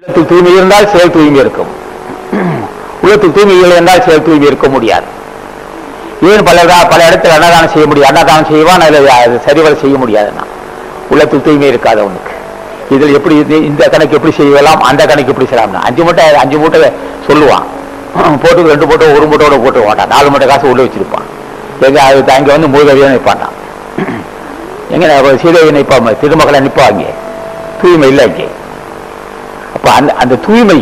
உள்ளத்தில் தூய்மை இருந்தால் செயல் தூய்மை இருக்கும். உள்ளத்தில் தூய்மை இல்லை என்றால் செயல் தூய்மை இருக்க முடியாது. ஏன் பல பல இடத்துல அன்னதானம் செய்ய முடியும்? அன்னதானம் செய்வான் அதில் அது சரிவர செய்ய முடியாதுன்னா உள்ளத்தில் தூய்மை இருக்காது அவனுக்கு. இதில் எப்படி இது- இந்த கணக்கு எப்படி செய்யலாம் அந்த கணக்கு எப்படி செய்யலாம்னா. அஞ்சு மூட்டை அஞ்சு மூட்டை சொல்லுவான். போட்டு ரெண்டு மூட்டை ஒரு மூட்டையோட போட்டு மாட்டான். நாலு மூட்டை காசு உள்ளே வச்சிருப்பான். எங்க அது அங்கே வந்து மூதவியாக நிற்பான்டான் எங்க நான் சீதையை நிற்பாம திருமகளை நிற்பாங்க. தூய்மை இல்லை இங்கே அப்ப அந்த அந்த தூய்மை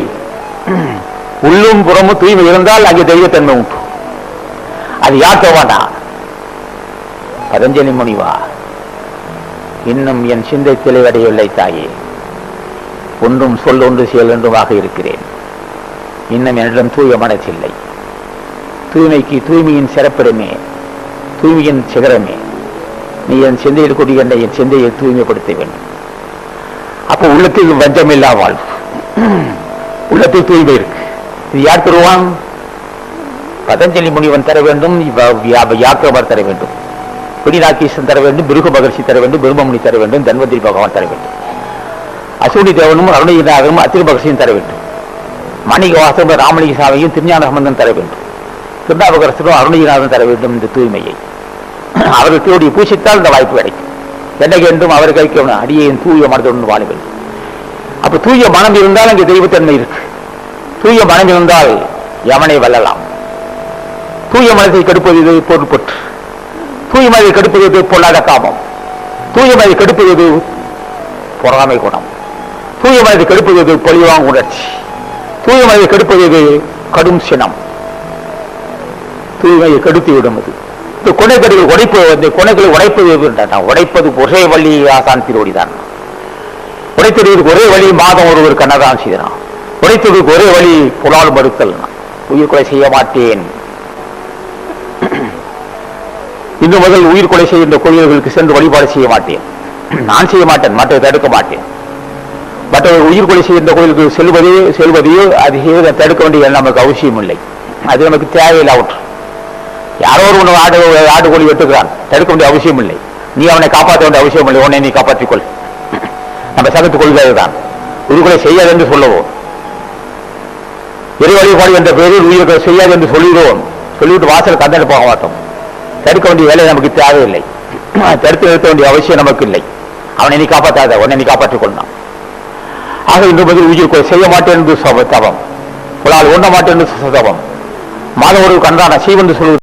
உள்ளும் புறமும் தூய்மை இருந்தால் அங்கே தெய்வத்தன்மை உண்டு. அது யார் வேண்டாம் பதஞ்சலி முனிவா. இன்னும் என் சிந்தை தெளிவடையவில்லை தாயே. ஒன்றும் சொல் ஒன்று செயல் ஒன்றுமாக இருக்கிறேன். இன்னும் என்னிடம் தூய மனசில்லை தூய்மைக்கு தூய்மையின் சிறப்பிடமே தூய்மையின் சிகரமே. நீ என் சிந்தையில் கூடிய என் சிந்தையை தூய்மைப்படுத்த வேண்டும் அப்போ உள்ளத்தில் வஞ்சம் வாழ்வு. உள்ளத்தில் தூய்மை இருக்கு. இது யார் தருவான்? பதஞ்சலி முனிவன் தர வேண்டும் இவ- யாக்கிரவர் தர வேண்டும். பிடிநாக்கீசன் தர வேண்டும் பிருகு மகர்ஷி தர வேண்டும் பிரம்மமுனி தர வேண்டும் தன்வந்திரி பகவான் தர வேண்டும். அசூடி தேவனும் அருணகிரிநாதனும் அத்திரி மகர்ஷியும் தர வேண்டும். மாணிக வாசகம் ராமலிங்க சாமியும் திருஞான சம்பந்தம் தர வேண்டும். திருநாபகரசரும் அருணகிரிநாதன் தர வேண்டும் இந்த தூய்மையை. அவர்கள் திருவடி பூசித்தால் இந்த வாய்ப்பு கிடைக்கும். என்னைக்கு என்றும் அவர் கைக்கு அடியையும் தூய மனதுடன் வாழ வேண்டும் அப்ப தூய மனம் இருந்தால் அங்கே தெய்வத்தன்மை இருக்கு. தூய மனம் இருந்தால் எவனை வெல்லலாம். தூய மனதை கெடுப்பது இது பொருட்பற்று தூய மனதை கெடுப்பது இது பொல்லாத காமம். தூய மனதை கெடுப்பது இது பொறாமை குணம். தூய மனதை கெடுப்பது இது பொலிவாங் உணர்ச்சி. தூய மனதை கெடுப்பது இது கடும் சினம். தூய்மையை கெடுத்து விடும் அது இந்த கொனைக்கடிகள் உடைப்பது இந்த கொனைகளை உடைப்பது உடைப்பது ஒரே வள்ளி ஆசான் திருவடிதான் உடைத்தெறிவதற்கு ஒரே வழி மாதம் ஒருவர் கண்ணதான் செய்தான் உடைத்ததற்கு ஒரே வழி புலால் மறுத்தல். உயிர் கொலை செய்ய மாட்டேன். இன்று முதல் உயிர் கொலை செய்கின்ற கோயில்களுக்கு சென்று வழிபாடு செய்ய மாட்டேன். நான் செய்ய மாட்டேன் மற்றதை தடுக்க மாட்டேன். மற்றவர்கள் உயிர் கொலை செய்கின்ற கோயிலுக்கு செல்வதே செல்வதையோ அது தடுக்க வேண்டிய நமக்கு அவசியம் இல்லை. அது நமக்கு தேவையில்லை அவற்று யாரோ ஒரு உணவு ஆடு ஆடு கோழி வெட்டுகிறான். தடுக்க வேண்டிய அவசியம் இல்லை. நீ அவனை காப்பாற்ற வேண்டிய அவசியம் இல்லை. உன்னை நீ காப்பாற்றிக்கொள். நம்ம சகத்து கொள்கை தான் உயிர்கொலை செய்யாது என்று சொல்லுவோம். இறை வழிபாடு என்ற பெயரில் உயிர்களை செய்யாது என்று சொல்லிடுவோம். சொல்லிவிட்டு வாசல் கந்தனை போக மாட்டோம். தடுக்க வேண்டிய வேலை நமக்கு தேவையில்லை. தடுத்து நிறுத்த வேண்டிய அவசியம் நமக்கு இல்லை அவனை நீ காப்பாற்றாத உன்னை நீ காப்பாற்றிக் கொண்டான் ஆக இன்று பதில் உயிர் கொலை செய்ய மாட்டேன் என்று தவம். உங்களால் உண்ண மாட்டேன் என்று சதவம் மாதவர்கள் கண்டான சீவென்று சொல்வது